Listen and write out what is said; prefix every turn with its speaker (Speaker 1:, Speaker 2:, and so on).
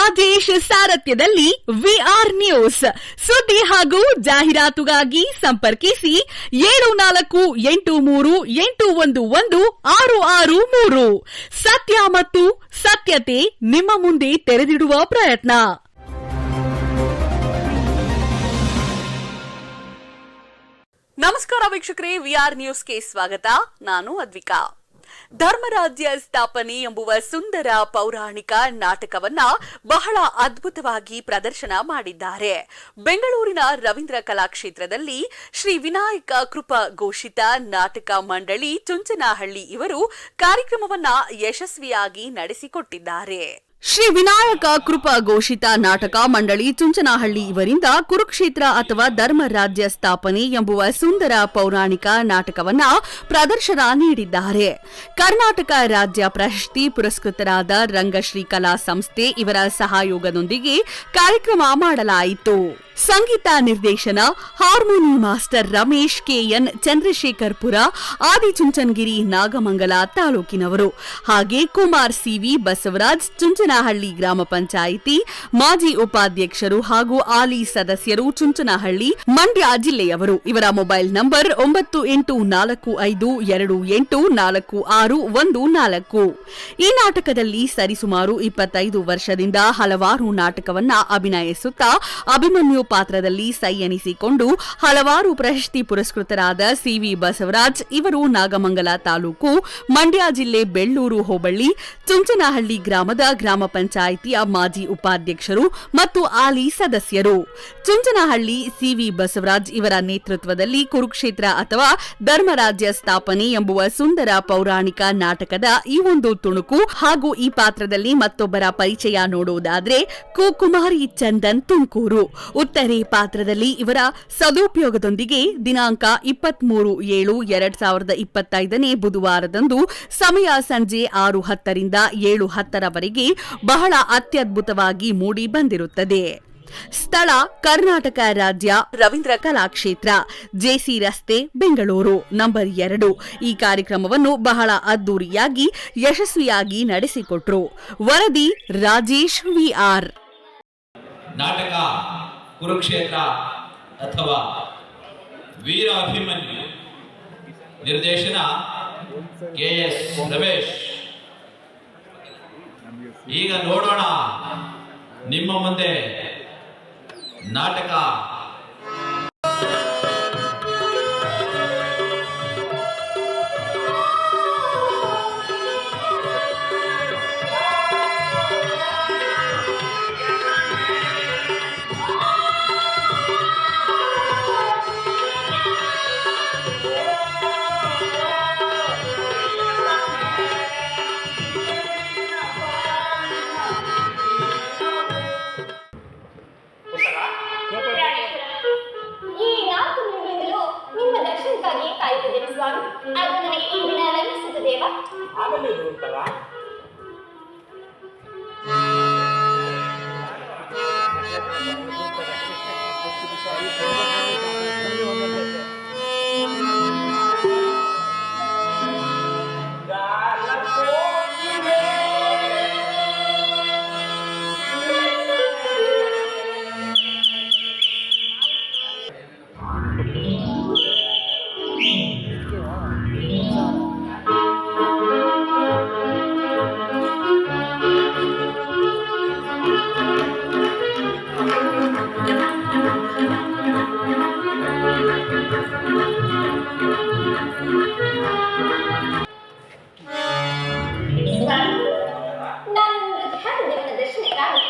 Speaker 1: ರಾಜೇಶ್ ಸಾರಥ್ಯದಲ್ಲಿ VR news ಸುದ್ದಿ ಹಾಗೂ ಜಾಹೀರಾತುಗಾಗಿ ಸಂಪರ್ಕಿಸಿ ಏಳು ನಾಲ್ಕು ಎಂಟು ಮೂರು ಎಂಟು ಒಂದು ಒಂದು ಆರು ಆರು ಮೂರು. ಸತ್ಯ ಮತ್ತು ಸತ್ಯತೆ ನಿಮ್ಮ ಮುಂದೆ ತೆರೆದಿಡುವ ಪ್ರಯತ್ನ. ನಮಸ್ಕಾರ ವೀಕ್ಷಕರೇ ವಿಆರ್ ನ್ಯೂಸ್ಗೆ ಸ್ವಾಗತ. ನಾನು ಅದ್ವಿಕಾ. ಧರ್ಮರಾಜ್ಯ ಸ್ಥಾಪನೆ ಎಂಬುವ ಸುಂದರ ಪೌರಾಣಿಕ ನಾಟಕವನ್ನ ಬಹಳ ಅದ್ಭುತವಾಗಿ ಪ್ರದರ್ಶನ ಮಾಡಿದ್ದಾರೆ. ಬೆಂಗಳೂರಿನ ರವೀಂದ್ರ ಕಲಾಕ್ಷೇತ್ರದಲ್ಲಿ ಶ್ರೀ ವಿನಾಯಕ ಕೃಪ ಘೋಷಿತ ನಾಟಕ ಮಂಡಳಿ ಚುಂಚನಹಳ್ಳಿ ಇವರು ಕಾರ್ಯಕ್ರಮವನ್ನ ಯಶಸ್ವಿಯಾಗಿ ನಡೆಸಿಕೊಟ್ಟಿದ್ದಾರೆ. ಶ್ರೀ ವಿನಾಯಕ ಕೃಪಾ ಘೋಷಿತ ನಾಟಕ ಮಂಡಳಿ ಚುಂಚನಹಳ್ಳಿ ಇವರಿಂದ ಕುರುಕ್ಷೇತ್ರ ಅಥವಾ ಧರ್ಮರಾಜ್ಯ ಸ್ಥಾಪನೆ ಎಂಬುವ ಸುಂದರ ಪೌರಾಣಿಕ ನಾಟಕವನ್ನ ಪ್ರದರ್ಶನ ನೀಡಿದ್ದಾರೆ. ಕರ್ನಾಟಕ ರಾಜ್ಯ ಪ್ರಶಸ್ತಿ ಪುರಸ್ಕೃತರಾದ ರಂಗಶ್ರೀ ಕಲಾ ಸಂಸ್ಥೆ ಇವರ ಸಹಯೋಗದೊಂದಿಗೆ ಕಾರ್ಯಕ್ರಮ ಮಾಡಲಾಯಿತು. ಸಂಗೀತ ನಿರ್ದೇಶನ, harmony master Ramesh K N ಚಂದ್ರಶೇಖರ್ಪುರ, Adichunchanagiri Nagamangala ತಾಲೂಕಿನವರು. ಹಾಗೆ ಕುಮಾರ್ ಸಿವಿ ಬಸವರಾಜ್, ಚುಂಚನಹಳ್ಳಿ ಗ್ರಾಮ ಪಂಚಾಯಿತಿ ಮಾಜಿ ಉಪಾಧ್ಯಕ್ಷರು ಹಾಗೂ ಆಲಿ ಸದಸ್ಯರು ಚುಂಚನಹಳ್ಳಿ, ಮಂಡ್ಯ ಜಿಲ್ಲೆಯವರು. ಇವರ ಮೊಬೈಲ್ ನಂಬರ್ ಒಂಬತ್ತು ಎಂಟು ನಾಲ್ಕು ಐದು ಎರಡು ಎಂಟು ನಾಲ್ಕು ಆರು ಒಂದು ನಾಲ್ಕು. ಈ ನಾಟಕದಲ್ಲಿ ಸರಿಸುಮಾರು ಇಪ್ಪತ್ತೈದು ವರ್ಷದಿಂದ ಹಲವಾರು ನಾಟಕವನ್ನ ಅಭಿನಯಿಸುತ್ತಾ ಅಭಿಮನ್ಯು ಪಾತ್ರದಲ್ಲಿ ಸೈ ಎನಿಸಿಕೊಂಡು ಹಲವಾರು ಪ್ರಶಸ್ತಿ ಪುರಸ್ಕೃತರಾದ ಸಿವಿ ಬಸವರಾಜ್, ಇವರು ನಾಗಮಂಗಲ ತಾಲೂಕು ಮಂಡ್ಯ ಜಿಲ್ಲೆ ಬೆಳ್ಳೂರು ಹೋಬಳಿ ಚುಂಚನಹಳ್ಳಿ ಗ್ರಾಮದ ಗ್ರಾಮ ಪಂಚಾಯಿತಿಯ ಮಾಜಿ ಉಪಾಧ್ಯಕ್ಷರು ಮತ್ತು ಆಲಿ ಸದಸ್ಯರು. ಚುಂಚನಹಳ್ಳಿ ಸಿವಿ ಬಸವರಾಜ್ ಇವರ ನೇತೃತ್ವದಲ್ಲಿ ಕುರುಕ್ಷೇತ್ರ ಅಥವಾ ಧರ್ಮರಾಜ್ಯ ಸ್ಥಾಪನೆ ಎಂಬುವ ಸುಂದರ ಪೌರಾಣಿಕ ನಾಟಕದ ಈ ಒಂದು ತುಣುಕು ಹಾಗೂ ಈ ಪಾತ್ರದಲ್ಲಿ ಮತ್ತೊಬ್ಬರ ಪರಿಚಯ ನೋಡುವುದಾದ್ರೆ ಕುಕುಮಾರಿ ಚಂದನ್ ತುಮಕೂರು. ಉತ್ತರೆ ಪಾತ್ರದಲ್ಲಿ ಇವರ ಸದುಪಯೋಗದೊಂದಿಗೆ ದಿನಾಂಕ ಇಪ್ಪತ್ಮೂರು ಏಳು ಎರಡ್ ಸಾವಿರದ ಇಪ್ಪತ್ತೈದನೇ ಬುಧವಾರದಂದು ಸಮಯ ಸಂಜೆ ಆರು ಹತ್ತರಿಂದ ಏಳು ಹತ್ತರವರೆಗೆ ಬಹಳ ಅತ್ಯದ್ಭುತವಾಗಿ ಮೂಡಿ ಬಂದಿರುತ್ತದೆ. ಸ್ಥಳ ಕರ್ನಾಟಕ ರಾಜ್ಯ ರವೀಂದ್ರ ಕಲಾಕ್ಷೇತ್ರ, ಜೆಸಿ ರಸ್ತೆ, ಬೆಂಗಳೂರು. ನಂಬರ್ ಎರಡು. ಈ ಕಾರ್ಯಕ್ರಮವನ್ನು ಬಹಳ ಅದ್ದೂರಿಯಾಗಿ, ಯಶಸ್ವಿಯಾಗಿ ನಡೆಸಿಕೊಟ್ರು. ವರದಿ ರಾಜೇಶ್ ವಿಆರ್
Speaker 2: ನಾಟಕ ಕುರುಕ್ಷೇತ್ರ ಅಥವಾ ವೀರ ಅಭಿಮನ್ಯು ನಿರ್ದೇಶನ ಕೆ ಎಸ್ ರಮೇಶ್. ಈಗ ನೋಡೋಣ ನಿಮ್ಮ ಮುಂದೆ ನಾಟಕ
Speaker 1: এটা